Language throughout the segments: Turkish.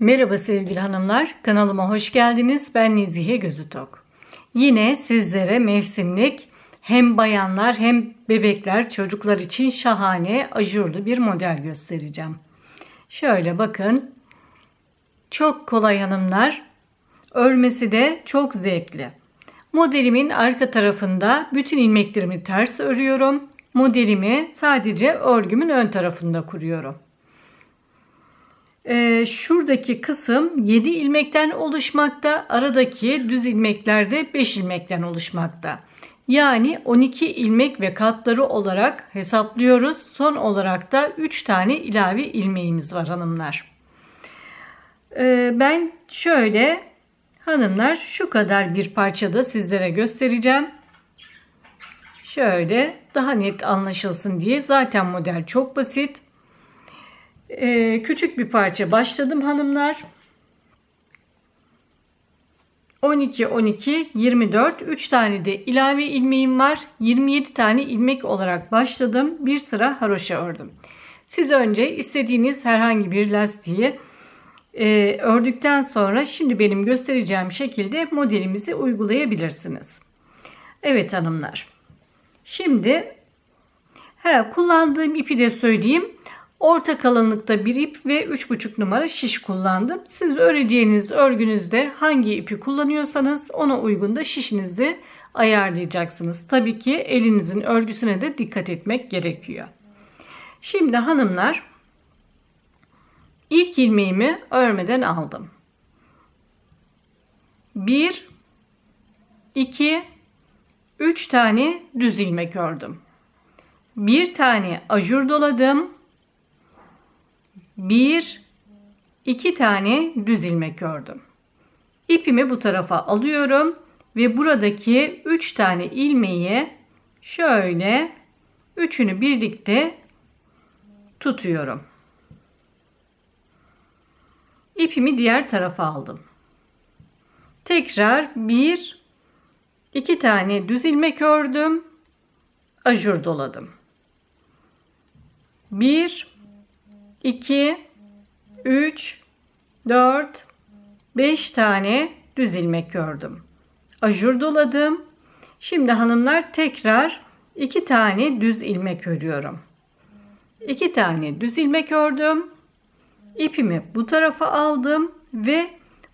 Merhaba sevgili hanımlar, kanalıma hoş geldiniz. Ben Nezihe Gözütok. Yine sizlere mevsimlik hem bayanlar hem bebekler, çocuklar için şahane ajurlu bir model göstereceğim. Şöyle bakın. Çok kolay hanımlar. Örmesi de çok zevkli. Modelimin arka tarafında bütün ilmeklerimi ters örüyorum. Modelimi sadece örgümün ön tarafında kuruyorum. Ee, şuradaki kısım 7 ilmekten oluşmakta. Aradaki düz ilmekler de 5 ilmekten oluşmakta. Yani 12 ilmek ve katları olarak hesaplıyoruz. Son olarak da 3 tane ilave ilmeğimiz var hanımlar. Ee, ben şöyle hanımlar şu kadar bir parçada sizlere göstereceğim. Şöyle daha net anlaşılsın diye zaten model çok basit. Ee, küçük bir parça başladım hanımlar. 12 12 24 3 tane de ilave ilmeğim var. 27 tane ilmek olarak başladım. Bir sıra haroşa ördüm. Siz önce istediğiniz herhangi bir lastiği e, ördükten sonra şimdi benim göstereceğim şekilde modelimizi uygulayabilirsiniz. Evet hanımlar. Şimdi he, kullandığım ipi de söyleyeyim. Orta kalınlıkta bir ip ve 3,5 numara şiş kullandım. Siz öreceğiniz örgünüzde hangi ipi kullanıyorsanız ona uygun da şişinizi ayarlayacaksınız. Tabii ki elinizin örgüsüne de dikkat etmek gerekiyor. Şimdi hanımlar ilk ilmeğimi örmeden aldım. 1 2 3 tane düz ilmek ördüm. Bir tane ajur doladım bir, iki tane düz ilmek ördüm. İpimi bu tarafa alıyorum ve buradaki üç tane ilmeği şöyle üçünü birlikte tutuyorum. İpimi diğer tarafa aldım. Tekrar bir, iki tane düz ilmek ördüm. Ajur doladım. Bir, 2 3 4 5 tane düz ilmek ördüm. Ajur doladım. Şimdi hanımlar tekrar 2 tane düz ilmek örüyorum. 2 tane düz ilmek ördüm. İpimi bu tarafa aldım ve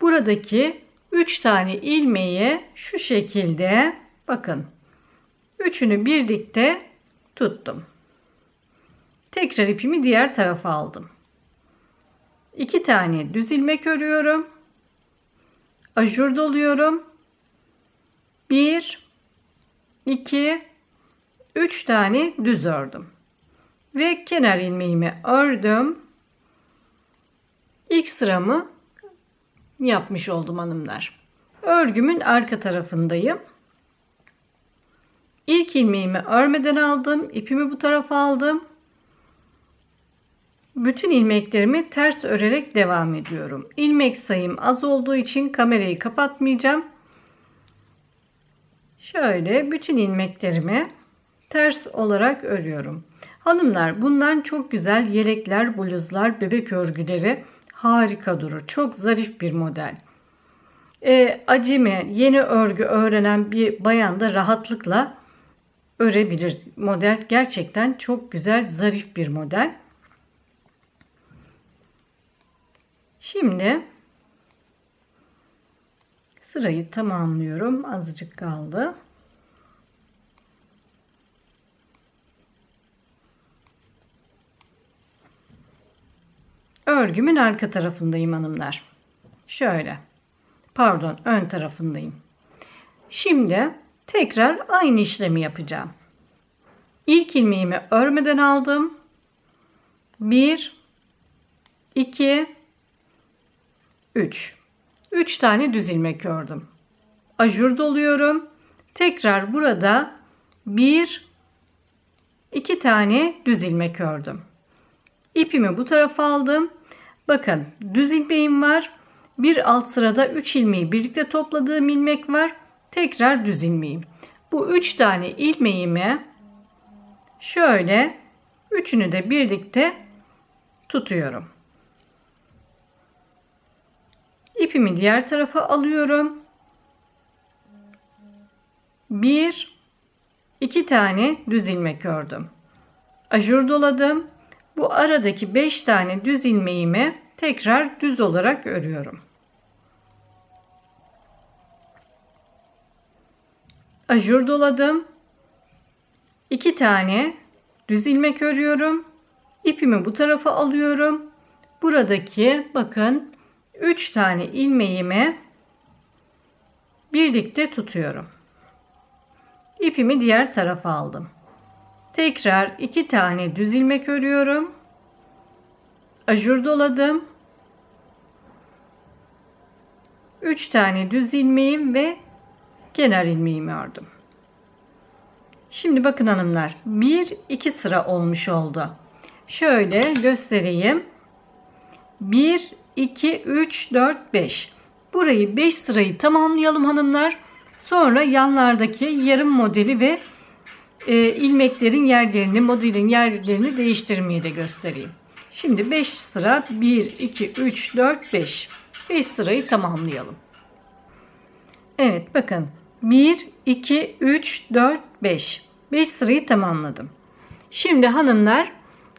buradaki 3 tane ilmeği şu şekilde bakın üçünü birlikte tuttum. Tekrar ipimi diğer tarafa aldım. 2 tane düz ilmek örüyorum. Ajur doluyorum. 1 2 3 tane düz ördüm. Ve kenar ilmeğimi ördüm. İlk sıramı yapmış oldum hanımlar. Örgümün arka tarafındayım. İlk ilmeğimi örmeden aldım. ipimi bu tarafa aldım. Bütün ilmeklerimi ters örerek devam ediyorum. İlmek sayım az olduğu için kamerayı kapatmayacağım. Şöyle bütün ilmeklerimi ters olarak örüyorum. Hanımlar bundan çok güzel yelekler, bluzlar, bebek örgüleri harika durur. Çok zarif bir model. E, acemi, yeni örgü öğrenen bir bayan da rahatlıkla örebilir. Model gerçekten çok güzel, zarif bir model. Şimdi sırayı tamamlıyorum. Azıcık kaldı. Örgümün arka tarafındayım hanımlar. Şöyle. Pardon, ön tarafındayım. Şimdi tekrar aynı işlemi yapacağım. İlk ilmeğimi örmeden aldım. 1 2 3. 3 tane düz ilmek ördüm. Ajur doluyorum. Tekrar burada 1 2 tane düz ilmek ördüm. İpimi bu tarafa aldım. Bakın düz ilmeğim var. Bir alt sırada 3 ilmeği birlikte topladığım ilmek var. Tekrar düz ilmeğim. Bu 3 tane ilmeğimi şöyle üçünü de birlikte tutuyorum. İpimi diğer tarafa alıyorum. Bir, iki tane düz ilmek ördüm. Ajur doladım. Bu aradaki 5 tane düz ilmeğimi tekrar düz olarak örüyorum. Ajur doladım. 2 tane düz ilmek örüyorum. İpimi bu tarafa alıyorum. Buradaki bakın 3 tane ilmeğimi birlikte tutuyorum. İpimi diğer tarafa aldım. Tekrar iki tane düz ilmek örüyorum. Ajur doladım. 3 tane düz ilmeğim ve kenar ilmeğimi ördüm. Şimdi bakın hanımlar 1 2 sıra olmuş oldu. Şöyle göstereyim. 1 2 3 4 5. Burayı 5 sırayı tamamlayalım hanımlar. Sonra yanlardaki yarım modeli ve e, ilmeklerin yerlerini, modelin yerlerini değiştirmeyi de göstereyim. Şimdi 5 sıra 1, 2, 3, 4, 5. 5 sırayı tamamlayalım. Evet bakın 1, 2, 3, 4, 5. 5 sırayı tamamladım. Şimdi hanımlar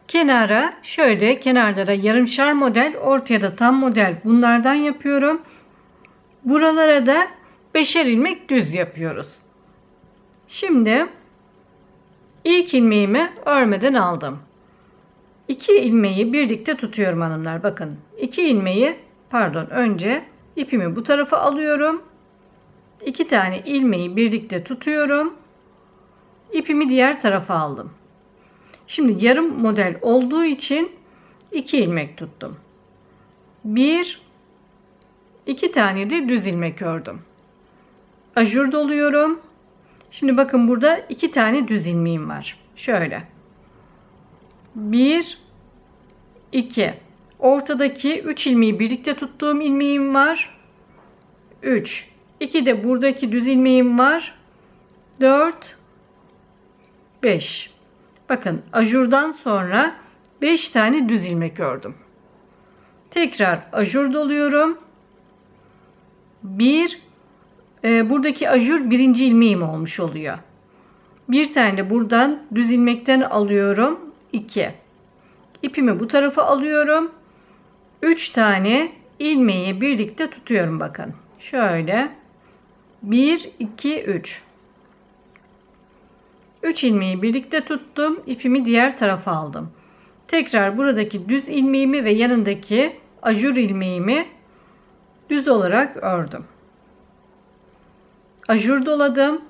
kenara şöyle kenarda da yarımşar model ortaya da tam model bunlardan yapıyorum. Buralara da beşer ilmek düz yapıyoruz. Şimdi ilk ilmeğimi örmeden aldım. İki ilmeği birlikte tutuyorum hanımlar. Bakın iki ilmeği pardon önce ipimi bu tarafa alıyorum. İki tane ilmeği birlikte tutuyorum. İpimi diğer tarafa aldım. Şimdi yarım model olduğu için iki ilmek tuttum. Bir, iki tane de düz ilmek ördüm. Ajur doluyorum. Şimdi bakın burada iki tane düz ilmeğim var. Şöyle. Bir, iki. Ortadaki üç ilmeği birlikte tuttuğum ilmeğim var. Üç. İki de buradaki düz ilmeğim var. Dört, beş. Bakın ajurdan sonra beş tane düz ilmek ördüm. Tekrar ajur doluyorum. Bir, e, buradaki ajur birinci ilmeğim olmuş oluyor. Bir tane buradan düz ilmekten alıyorum. 2. İpimi bu tarafa alıyorum. 3 tane ilmeği birlikte tutuyorum bakın. Şöyle 1 2 3 3 ilmeği birlikte tuttum. İpimi diğer tarafa aldım. Tekrar buradaki düz ilmeğimi ve yanındaki ajur ilmeğimi düz olarak ördüm ajur doladım.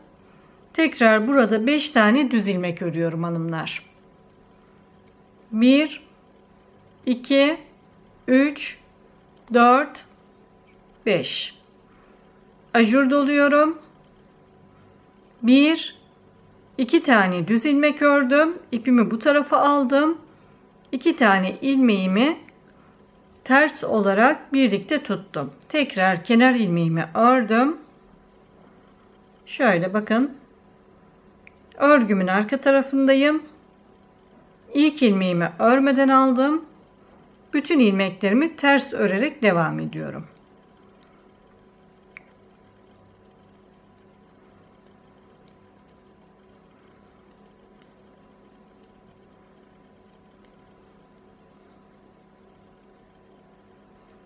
Tekrar burada 5 tane düz ilmek örüyorum hanımlar. 1 2 3 4 5 ajur doluyorum. 1 2 tane düz ilmek ördüm. İpimi bu tarafa aldım. 2 tane ilmeğimi ters olarak birlikte tuttum. Tekrar kenar ilmeğimi ördüm. Şöyle bakın. Örgümün arka tarafındayım. İlk ilmeğimi örmeden aldım. Bütün ilmeklerimi ters örerek devam ediyorum.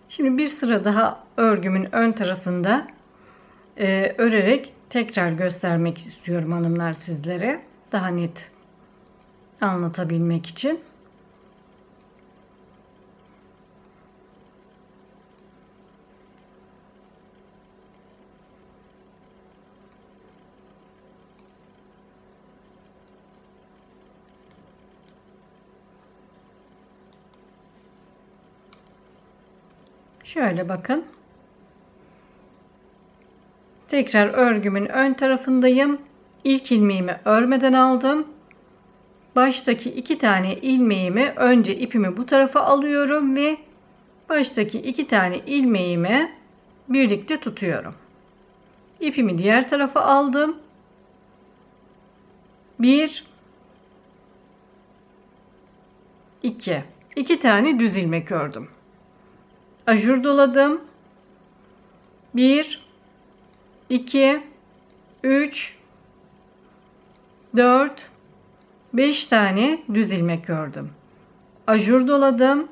Şimdi bir sıra daha örgümün ön tarafında e, örerek tekrar göstermek istiyorum hanımlar sizlere. Daha net anlatabilmek için. Şöyle bakın. Tekrar örgümün ön tarafındayım. İlk ilmeğimi örmeden aldım. Baştaki iki tane ilmeğimi önce ipimi bu tarafa alıyorum ve baştaki iki tane ilmeğimi birlikte tutuyorum. İpimi diğer tarafa aldım. Bir, iki, iki tane düz ilmek ördüm. Ajur doladım. 1 2 3 4 5 tane düz ilmek ördüm. Ajur doladım.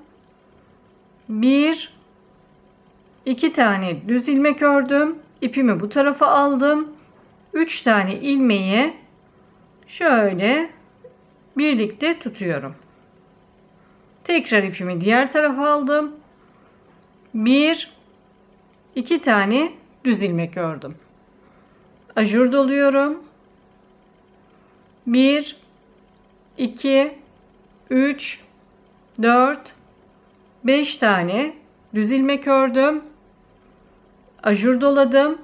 1 2 tane düz ilmek ördüm. İpimi bu tarafa aldım. 3 tane ilmeği şöyle birlikte tutuyorum. Tekrar ipimi diğer tarafa aldım. 1 2 tane düz ilmek ördüm. Ajur doluyorum. 1 2 3 4 5 tane düz ilmek ördüm. Ajur doladım.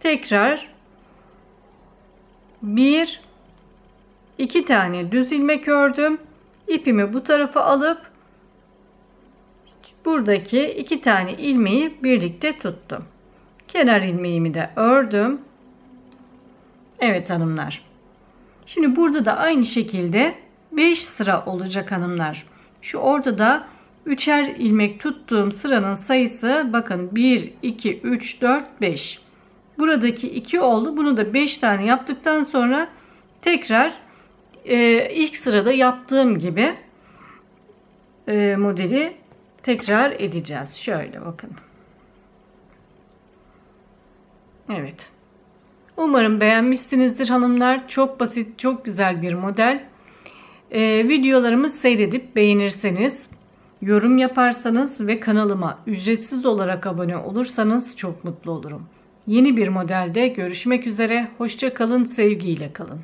Tekrar 1 2 tane düz ilmek ördüm. İpimi bu tarafa alıp buradaki iki tane ilmeği birlikte tuttum. Kenar ilmeğimi de ördüm. Evet hanımlar. Şimdi burada da aynı şekilde 5 sıra olacak hanımlar. Şu ortada üçer ilmek tuttuğum sıranın sayısı bakın 1, 2, 3, 4, 5. Buradaki 2 oldu. Bunu da 5 tane yaptıktan sonra tekrar e, ilk sırada yaptığım gibi e, modeli tekrar edeceğiz. Şöyle bakın. Evet. Umarım beğenmişsinizdir hanımlar. Çok basit, çok güzel bir model. Ee, videolarımı seyredip beğenirseniz, yorum yaparsanız ve kanalıma ücretsiz olarak abone olursanız çok mutlu olurum. Yeni bir modelde görüşmek üzere. Hoşça kalın, sevgiyle kalın.